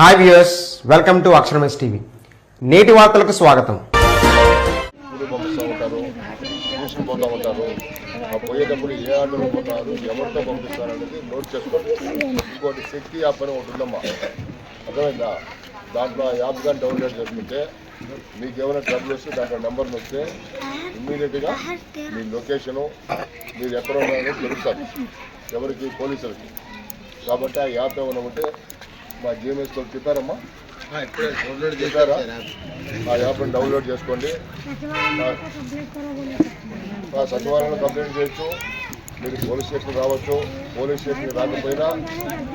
Hi viewers welcome to అక్షరమేస్ TV. నేటి వార్తలకు స్వాగతం. ఊరు పంపిస్తూ ఉంటారు ట్యూషన్ ఉంటారు ఆ పోయేటప్పుడు ఏ ఆటోలో పోతారు ఎవరితో పంపిస్తారు అనేది నోట్ చేసుకోండి ఇంకోటి శక్తి యాప్ అని ఒకటి ఉందమ్మా అర్థమైందా దాంట్లో ఆ యాప్ కానీ డౌన్లోడ్ చేసుకుంటే మీకు ఏమైనా ట్రబుల్ వస్తే దాంట్లో నెంబర్ నొక్కితే ఇమ్మీడియట్గా మీ లొకేషను మీరు ఎక్కడ ఉన్నారో తెలుస్తారు ఎవరికి పోలీసులకి కాబట్టి ఆ యాప్ ఏమైనా ఉంటే మా జిఎంఎస్తో చెప్పారమ్మా చెప్పారా ఆ యాప్ని డౌన్లోడ్ చేసుకోండి. ఆ సచివాలయంలో కంప్లైంట్ చేయొచ్చు. మీరు పోలీస్ స్టేషన్ రావచ్చు. పోలీస్ స్టేషన్ రాకపోయినా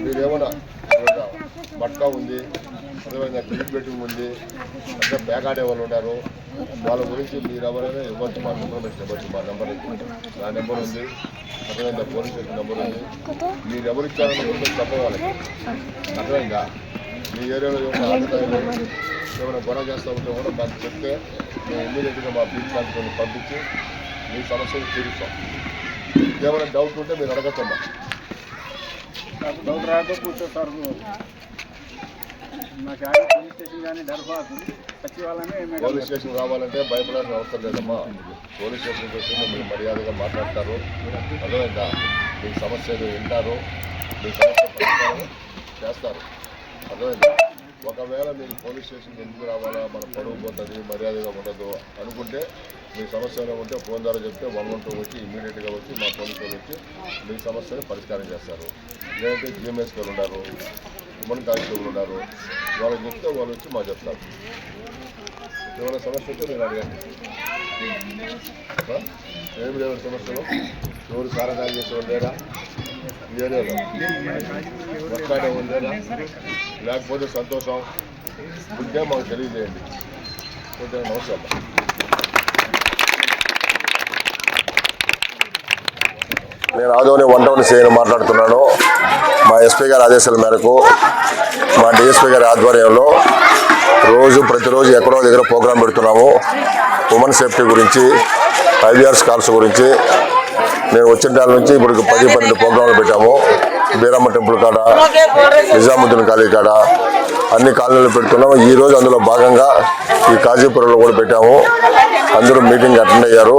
మీరు ఏమైనా మట్కా ఉంది. అదేవిధంగా టికెట్ బెట్టింగ్ ఉంది. అంటే బ్యాక్ ఆడే వాళ్ళు ఉన్నారు. వాళ్ళ గురించి మీరు ఎవరైనా ఇవ్వచ్చు. మా నెంబర్ ఇవ్వచ్చు. మా నెంబర్ నా నెంబర్ ఉంది. అదేవిధంగా పోలీస్ స్టేషన్ నెంబర్ ఉంది. మీరు ఎవరు ఇచ్చారని చెప్పవాలి అర్థమైందా మీ ఏరియాలో ఏమైనా ఏమైనా గొడవ చేస్తూ ఉంటే కూడా మాకు చెప్తే మేము ఇమ్మీడియట్గా మా బీచ్ కాన్స్టేబుల్ పంపించి మీ సమస్యలు తీరుస్తాం. ఏమైనా డౌట్ ఉంటే మీరు అడగచ్చమ్మా డౌట్ రాక కూర్చో సార్ పోలీస్ స్టేషన్ పోలీస్ రావాలంటే భయపడాల్సిన అవసరం లేదమ్మా. పోలీస్ స్టేషన్కి వస్తే మీరు మర్యాదగా మాట్లాడతారు. అర్థమైందా? మీ సమస్యలు వింటారు. మీ సమస్య చేస్తారు. అర్థమైందా? ఒకవేళ మీరు పోలీస్ స్టేషన్కి ఎందుకు రావాలా? మన పొడవు పోతుంది మర్యాదగా ఉండదు అనుకుంటే మీ సమస్యలు ఉంటే ఫోన్ ద్వారా చెప్తే వన్ వన్ టూ వచ్చి ఇమీడియట్గా వచ్చి మా పోలీసులు వచ్చి మీ సమస్యను పరిష్కారం చేస్తారు. లేదంటే జిఎంఎస్కి ఉన్నారు ఉమెన్ కార్యక్రమంలో ఉన్నారు వాళ్ళకి చెప్తే వాళ్ళు వచ్చి మాకు చెప్తారు. ఏమైనా సమస్య ఉంటే నేను అడగండి. ఏమి లేవు సమస్యలు? ఎవరు సారదాలు చేసేవాళ్ళు లేరా ఈ ఏరియాలో లేరా లేకపోతే సంతోషం. ఉంటే మాకు తెలియజేయండి. కొంచెం నమస్కారం నేను ఆదోని వన్ టౌన్ చేయని మాట్లాడుతున్నాను. మా ఎస్పీ గారి ఆదేశాల మేరకు మా డిఎస్పీ గారి ఆధ్వర్యంలో రోజు ప్రతిరోజు ఎక్కడో దగ్గర ప్రోగ్రాం పెడుతున్నాము. ఉమెన్ సేఫ్టీ గురించి ఐవీఆర్ కాల్స్ గురించి. నేను వచ్చిన దాని నుంచి ఇప్పుడు పది పన్నెండు ప్రోగ్రాంలు పెట్టాము. బీరమ్మ టెంపుల్ కాడ నిజాముద్దీన్ కాలేజ్ కాడ అన్ని కాలనీలు పెడుతున్నాము. ఈ రోజు అందులో భాగంగా ఈ కాజీపురంలో కూడా పెట్టాము. అందరూ మీటింగ్ అటెండ్ అయ్యారు.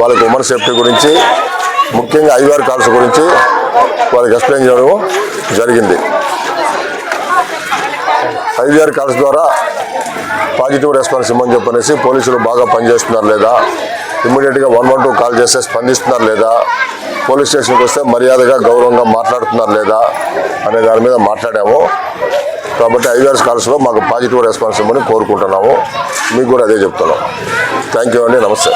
వాళ్ళకి ఉమెన్ సేఫ్టీ గురించి ముఖ్యంగా ఐవీఆర్ కాల్స్ గురించి వారికి ఎక్స్ప్లెయిన్ చేయడం జరిగింది. ఐవీఆర్ కాల్స్ ద్వారా పాజిటివ్ రెస్పాన్స్ ఇవ్వమని చెప్పనేసి పోలీసులు బాగా పనిచేస్తున్నారు లేదా? ఇమ్మీడియట్గా వన్ వన్ టూ కాల్ చేస్తే స్పందిస్తున్నారు లేదా? పోలీస్ స్టేషన్కి వస్తే మర్యాదగా గౌరవంగా మాట్లాడుతున్నారు లేదా? అనే దాని మీద మాట్లాడాము. కాబట్టి ఐవీఆర్స్ కాల్స్లో మాకు పాజిటివ్ రెస్పాన్స్ ఇవ్వమని కోరుకుంటున్నాము. మీకు కూడా అదే చెప్తున్నాం. థ్యాంక్ యూ అండి. నమస్తే.